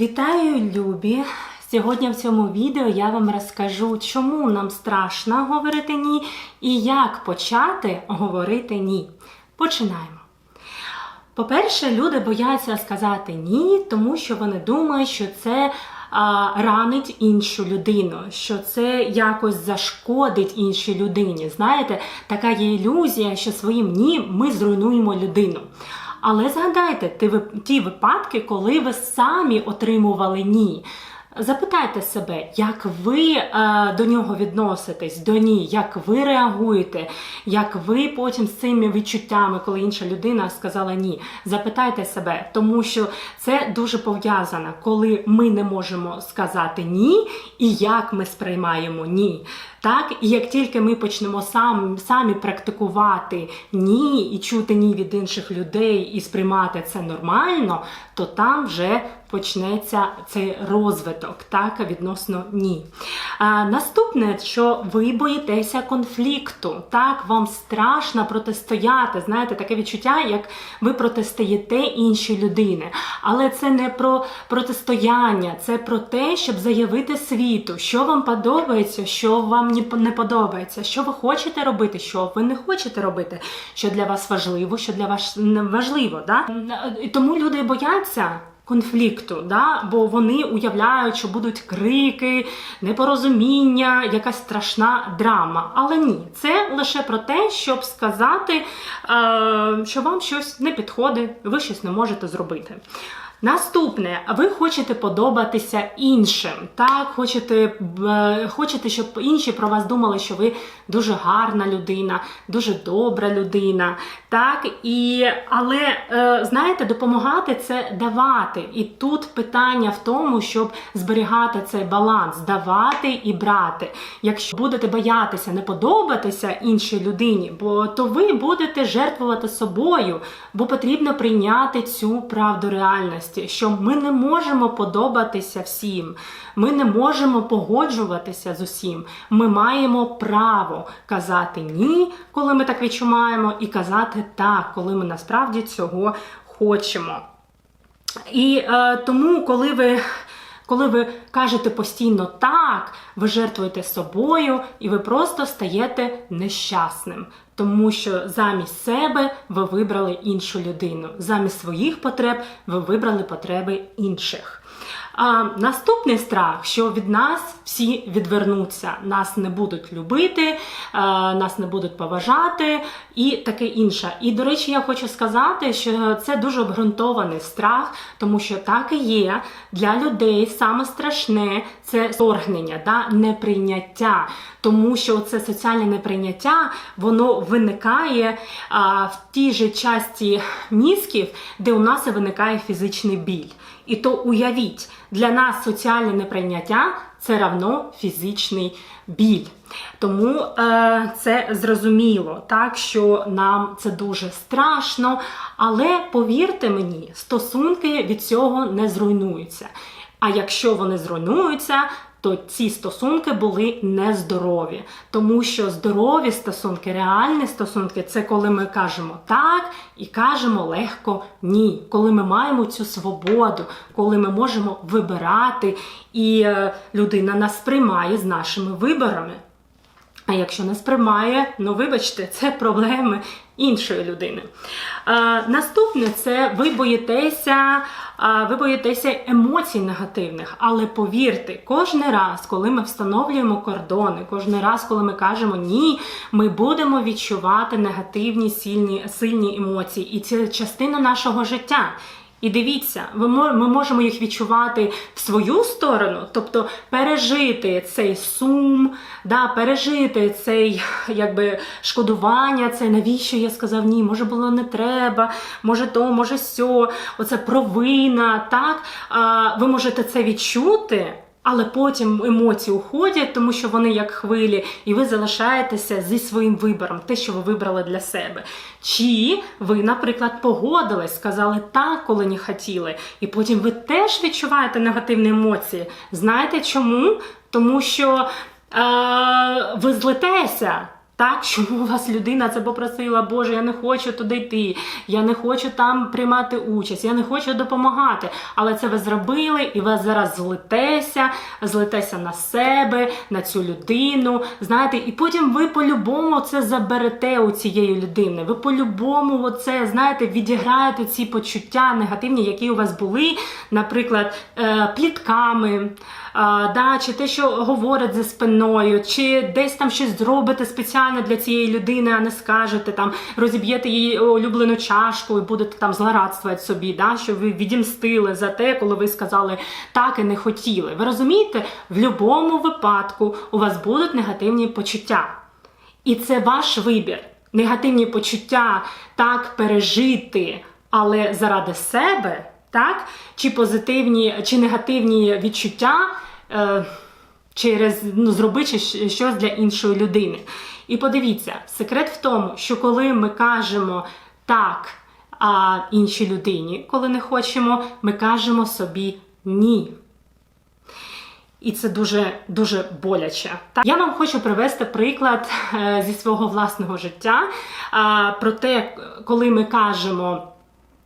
Вітаю, любі! Сьогодні в цьому відео я вам розкажу, чому нам страшно говорити ні і як почати говорити ні. Починаємо. По-перше, люди бояться сказати ні, тому що вони думають, що це а, ранить іншу людину, що це якось зашкодить іншій людині. Знаєте, така є ілюзія, що своїм ні ми зруйнуємо людину. Але згадайте ті вип- ті випадки, коли ви самі отримували ні. Запитайте себе, як ви е, до нього відноситесь, до ні, як ви реагуєте, як ви потім з цими відчуттями, коли інша людина сказала ні. Запитайте себе, тому що це дуже пов'язано, коли ми не можемо сказати ні, і як ми сприймаємо ні. Так, і як тільки ми почнемо сам, самі практикувати ні і чути ні від інших людей і сприймати це нормально, то там вже почнеться цей розвиток, так, відносно ні. А, наступне, що ви боїтеся конфлікту, так, вам страшно протистояти. Знаєте, таке відчуття, як ви протистоїте іншій людині. Але це не про протистояння, це про те, щоб заявити світу, що вам подобається, що вам ні- не подобається, що ви хочете робити, що ви не хочете робити, що для вас важливо, що для вас не важливо. Да? І тому люди бояться. Конфлікту, да? бо вони уявляють, що будуть крики, непорозуміння, якась страшна драма. Але ні, це лише про те, щоб сказати, е, що вам щось не підходить, ви щось не можете зробити. Наступне, ви хочете подобатися іншим, так хочете, е, хочете, щоб інші про вас думали, що ви дуже гарна людина, дуже добра людина. Так і але е, знаєте, допомагати це давати. І тут питання в тому, щоб зберігати цей баланс, давати і брати. Якщо будете боятися не подобатися іншій людині, бо то ви будете жертвувати собою, бо потрібно прийняти цю правду реальності, що ми не можемо подобатися всім, ми не можемо погоджуватися з усім. Ми маємо право казати ні, коли ми так відчуваємо, і казати так, коли ми насправді цього хочемо. І е, тому, коли ви. Коли ви кажете постійно так, ви жертвуєте собою і ви просто стаєте нещасним, тому що замість себе ви вибрали іншу людину, замість своїх потреб ви вибрали потреби інших. А, наступний страх, що від нас всі відвернуться, нас не будуть любити, а, нас не будуть поважати і таке інше. І до речі, я хочу сказати, що це дуже обґрунтований страх, тому що так і є для людей саме страшне це вторгнення, да, неприйняття. Тому що це соціальне неприйняття, воно виникає а, в тій же часті мізків, де у нас і виникає фізичний біль. І то уявіть, для нас соціальне неприйняття це равно фізичний біль. Тому е, це зрозуміло, так що нам це дуже страшно, але повірте мені, стосунки від цього не зруйнуються. А якщо вони зруйнуються, то ці стосунки були нездорові, тому що здорові стосунки, реальні стосунки це коли ми кажемо так і кажемо легко ні, коли ми маємо цю свободу, коли ми можемо вибирати, і е, людина нас приймає з нашими виборами. А якщо не сприймає, ну вибачте, це проблеми іншої людини. Наступне це ви боїтеся, ви боїтеся емоцій негативних, але повірте, кожен раз, коли ми встановлюємо кордони, кожен раз, коли ми кажемо ні, ми будемо відчувати негативні сильні, сильні емоції, і це частина нашого життя. І дивіться, ми можемо їх відчувати в свою сторону, тобто пережити цей сум, да, пережити цей якби шкодування, це навіщо я сказав ні, може було не треба, може то, може сьо, оце провина. Так ви можете це відчути. Але потім емоції уходять, тому що вони як хвилі, і ви залишаєтеся зі своїм вибором, те, що ви вибрали для себе. Чи ви, наприклад, погодились, сказали так, коли не хотіли, і потім ви теж відчуваєте негативні емоції. Знаєте чому? Тому що е, ви злитеся. Так, чому у вас людина це попросила, Боже, я не хочу туди йти, я не хочу там приймати участь, я не хочу допомагати. Але це ви зробили, і ви зараз злитеся, злитеся на себе, на цю людину. Знаєте, і потім ви по-любому це заберете у цієї людини. Ви по-любому це, знаєте, відіграєте ці почуття негативні, які у вас були, наприклад, е, плітками. А, да, чи те, що говорять за спиною, чи десь там щось зробите спеціально для цієї людини, а не скажете там, розіб'єте її улюблену чашку і будете там злорадствувати собі, да, що ви відімстили за те, коли ви сказали так і не хотіли. Ви розумієте, в будь-якому випадку у вас будуть негативні почуття. І це ваш вибір. Негативні почуття так пережити, але заради себе, так? Чи позитивні, чи негативні відчуття е, через ну, зробити щось для іншої людини. І подивіться, секрет в тому, що коли ми кажемо так а іншій людині, коли не хочемо, ми кажемо собі ні. І це дуже дуже боляче. Я вам хочу привести приклад е, зі свого власного життя про те, коли ми кажемо.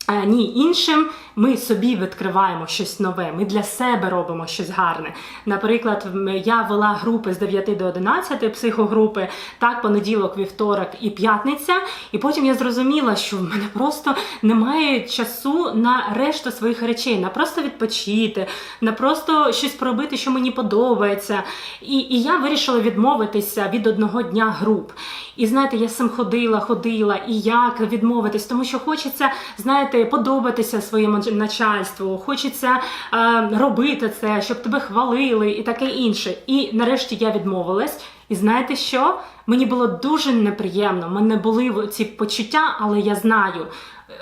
Е, Ні, іншим ми собі відкриваємо щось нове, ми для себе робимо щось гарне. Наприклад, я вела групи з 9 до 11 психогрупи, так, понеділок, вівторок і п'ятниця. І потім я зрозуміла, що в мене просто немає часу на решту своїх речей, на просто відпочити, на просто щось поробити, що мені подобається. І, і я вирішила відмовитися від одного дня груп. І знаєте, я сам ходила, ходила, і як відмовитись, тому що хочеться, знаєте, подобатися своєму начальству, хочеться е, робити це, щоб тебе хвалили і таке інше. І нарешті я відмовилась. І знаєте що? Мені було дуже неприємно. мене були ці почуття, але я знаю.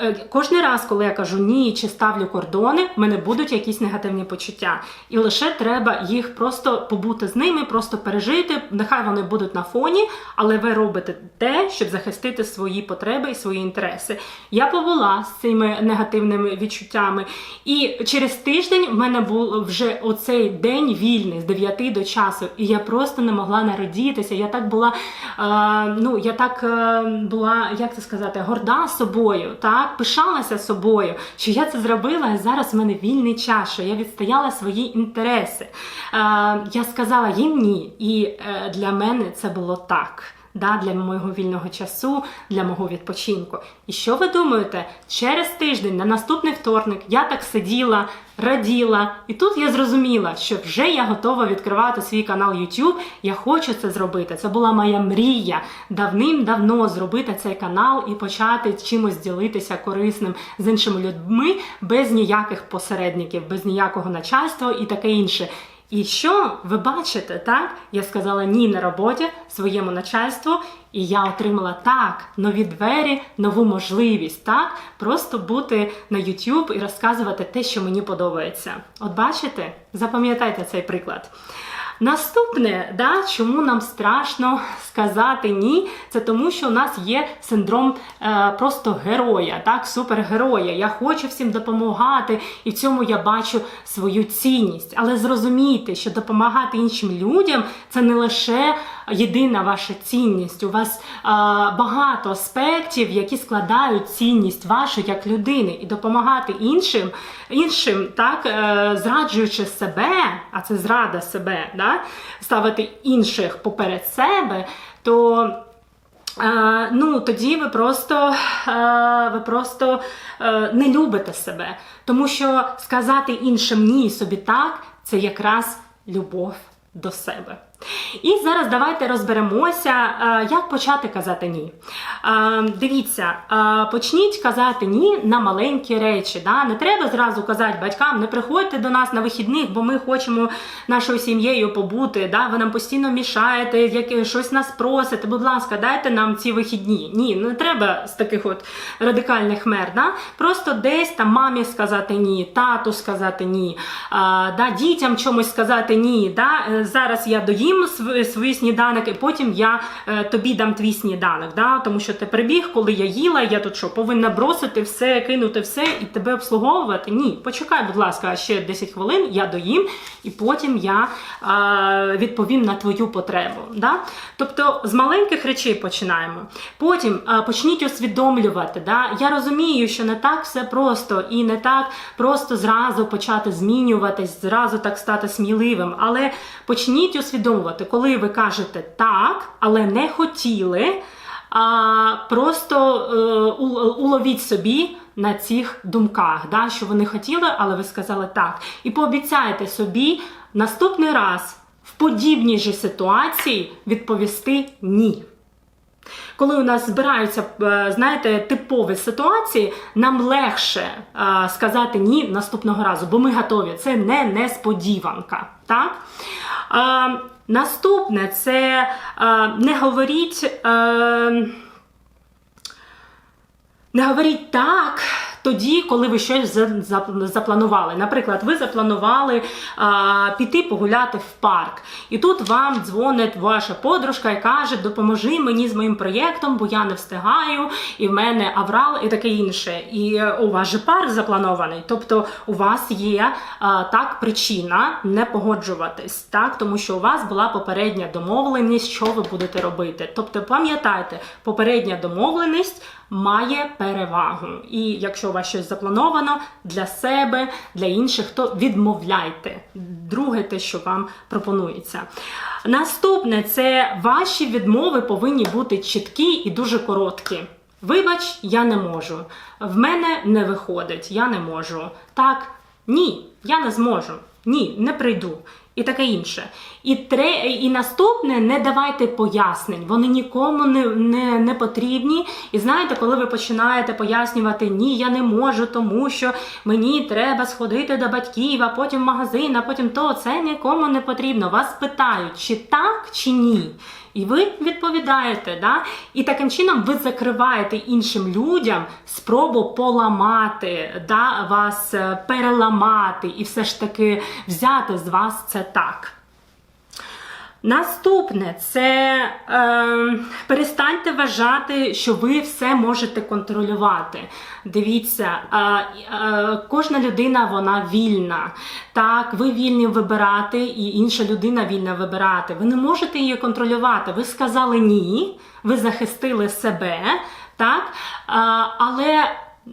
е, Кожен раз, коли я кажу ні чи ставлю кордони, в мене будуть якісь негативні почуття. І лише треба їх просто побути з ними, просто пережити. Нехай вони будуть на фоні, але ви робите те, щоб захистити свої потреби і свої інтереси. Я побула з цими негативними відчуттями, і через тиждень в мене був вже оцей день вільний з 9 до часу, і я просто не могла народитися. Я так була, ну я так е, була, як це сказати, горда собою, так пишалася собою, що я це зробила, і зараз в мене вільний час, що я відстояла свої інтереси. Е, я сказала їм ні, і е, для мене це було так. Да, для мого вільного часу, для мого відпочинку. І що ви думаєте? Через тиждень на наступний вторник я так сиділа, раділа, і тут я зрозуміла, що вже я готова відкривати свій канал YouTube. Я хочу це зробити. Це була моя мрія давним-давно зробити цей канал і почати чимось ділитися корисним з іншими людьми без ніяких посередників, без ніякого начальства і таке інше. І що ви бачите, так? Я сказала ні на роботі своєму начальству, і я отримала так нові двері, нову можливість, так просто бути на YouTube і розказувати те, що мені подобається. От бачите, запам'ятайте цей приклад. Наступне, да, чому нам страшно сказати ні, це тому, що у нас є синдром е, просто героя, так, супергероя. Я хочу всім допомагати, і в цьому я бачу свою цінність. Але зрозумійте, що допомагати іншим людям це не лише єдина ваша цінність. У вас багато аспектів, які складають цінність вашу як людини, і допомагати іншим, іншим, так, е, зраджуючи себе, а це зрада себе, да, ставити інших поперед себе, то Е, ну, тоді ви просто, е, ви просто е, не любите себе. Тому що сказати іншим ні собі так це якраз любов до себе. І зараз давайте розберемося, е, як почати казати ні. Е, Дивіться, е, почніть казати ні на маленькі речі. Да? Не треба зразу казати батькам, не приходьте до нас на вихідних, бо ми хочемо нашою сім'єю побути. Да? Ви нам постійно мішаєте, як щось нас просите. Будь ласка, дайте нам ці вихідні. Ні, не треба з таких от радикальних мер. Да? Просто десь там мамі сказати ні, тату сказати ні, да, дітям чомусь сказати ні. Да? Зараз я доїм з'їм св- свій сніданок, і потім я е, тобі дам твій сніданок. Да? Тому що ти прибіг, коли я їла, я тут що, повинна бросити все, кинути все і тебе обслуговувати? Ні, почекай, будь ласка, ще 10 хвилин, я доїм, і потім я е, відповім на твою потребу. Да? Тобто з маленьких речей починаємо. Потім е, почніть усвідомлювати. Да? Я розумію, що не так все просто і не так просто зразу почати змінюватись, зразу так стати сміливим. Але почніть усвідомлювати, коли ви кажете так, але не хотіли. А просто е, уловіть собі на цих думках, да, що вони хотіли, але ви сказали так. І пообіцяйте собі наступний раз в подібній же ситуації відповісти ні. Коли у нас збираються, е, знаєте, типові ситуації, нам легше е, сказати ні наступного разу, бо ми готові. Це не несподіванка. Так? Е, наступне це не говоріть. Не говоріть так тоді, коли ви щось за- за- запланували. Наприклад, ви запланували а, піти погуляти в парк, і тут вам дзвонить ваша подружка і каже: Допоможи мені з моїм проєктом, бо я не встигаю, і в мене аврал і таке інше. І у вас же парк запланований. Тобто у вас є а, так причина не погоджуватись, так тому що у вас була попередня домовленість, що ви будете робити. Тобто, пам'ятайте, попередня домовленість має перевагу. І якщо у вас щось заплановано для себе, для інших, то відмовляйте. Друге, те, що вам пропонується. Наступне це ваші відмови повинні бути чіткі і дуже короткі. Вибач, я не можу. В мене не виходить, я не можу. Так, ні, я не зможу. Ні, не прийду. І таке інше. І тре, і наступне не давайте пояснень. Вони нікому не, не, не потрібні. І знаєте, коли ви починаєте пояснювати ні, я не можу, тому що мені треба сходити до батьків, а потім в магазин, а потім то це нікому не потрібно. Вас питають, чи так, чи ні. І ви відповідаєте, да? і таким чином ви закриваєте іншим людям спробу поламати, да? вас е, переламати і все ж таки взяти з вас це так. Наступне це е, перестаньте вважати, що ви все можете контролювати. Дивіться, е, е, кожна людина вона вільна. Так, ви вільні вибирати, і інша людина вільна вибирати. Ви не можете її контролювати. Ви сказали ні, ви захистили себе, так? Е, але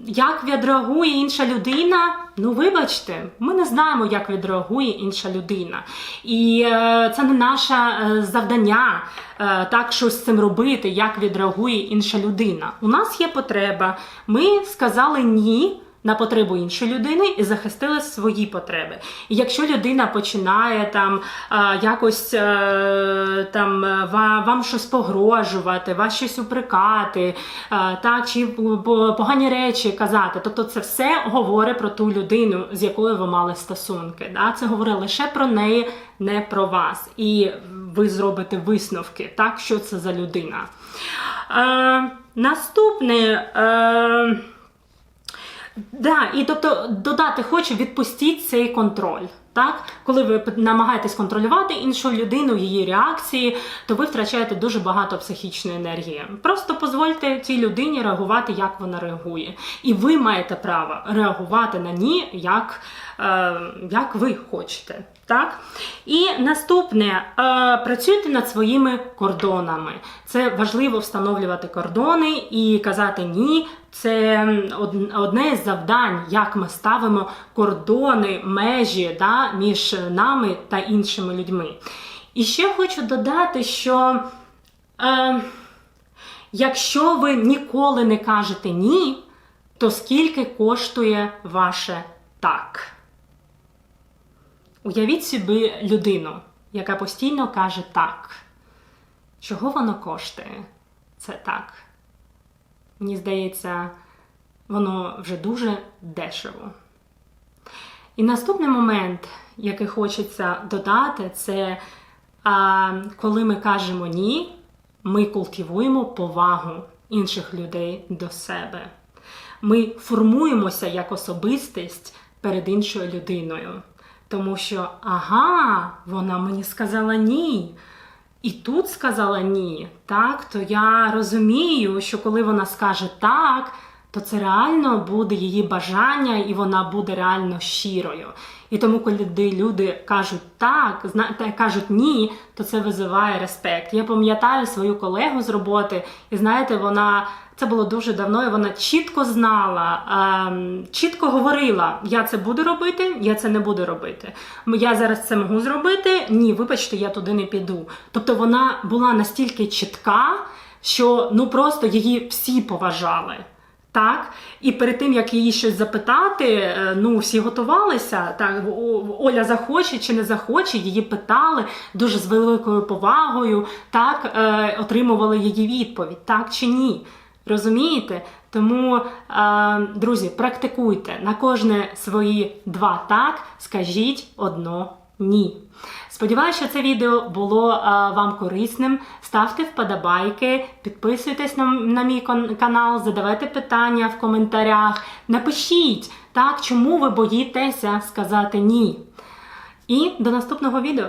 як відреагує інша людина? Ну, вибачте, ми не знаємо, як відреагує інша людина. І е, це не наше е, завдання е, так щось з цим робити, як відреагує інша людина. У нас є потреба. Ми сказали ні. На потребу іншої людини і захистили свої потреби. І якщо людина починає там якось е, там е, вам щось погрожувати, вас щось упрекати, е, так чи по- по- погані речі казати, тобто це все говорить про ту людину, з якою ви мали стосунки. Да? Це говорить лише про неї, не про вас. І ви зробите висновки, так що це за людина. Е, наступне. Е, Да, і тобто додати хочу, відпустіть цей контроль. Так, коли ви намагаєтесь контролювати іншу людину, її реакції, то ви втрачаєте дуже багато психічної енергії. Просто дозвольте цій людині реагувати, як вона реагує. І ви маєте право реагувати на ні, як, е, як ви хочете. Так? І наступне, е, працюйте над своїми кордонами. Це важливо встановлювати кордони і казати ні. Це одне з завдань, як ми ставимо кордони, межі да, між нами та іншими людьми. І ще хочу додати, що е, якщо ви ніколи не кажете ні, то скільки коштує ваше так? Уявіть собі людину, яка постійно каже так. Чого воно коштує? Це так. Мені здається, воно вже дуже дешево. І наступний момент, який хочеться додати, це а, коли ми кажемо ні, ми культивуємо повагу інших людей до себе. Ми формуємося як особистість перед іншою людиною. Тому що, ага, вона мені сказала ні. І тут сказала ні, так, то я розумію, що коли вона скаже так, то це реально буде її бажання, і вона буде реально щирою. І тому, коли люди кажуть так, та кажуть ні, то це визиває респект. Я пам'ятаю свою колегу з роботи, і знаєте, вона це було дуже давно, і вона чітко знала, ем, чітко говорила: я це буду робити, я це не буду робити. Я зараз це можу зробити. Ні, вибачте, я туди не піду. Тобто вона була настільки чітка, що ну просто її всі поважали. Так, і перед тим як її щось запитати, е, ну всі готувалися. Так, Оля захоче чи не захоче, її питали дуже з великою повагою, так е, отримували її відповідь, так чи ні. Розумієте? Тому, е, друзі, практикуйте на кожне свої два так, скажіть одно ні. Сподіваюся, що це відео було а, вам корисним. Ставте вподобайки, підписуйтесь на, на мій канал, задавайте питання в коментарях. Напишіть, так, чому ви боїтеся сказати ні. І до наступного відео.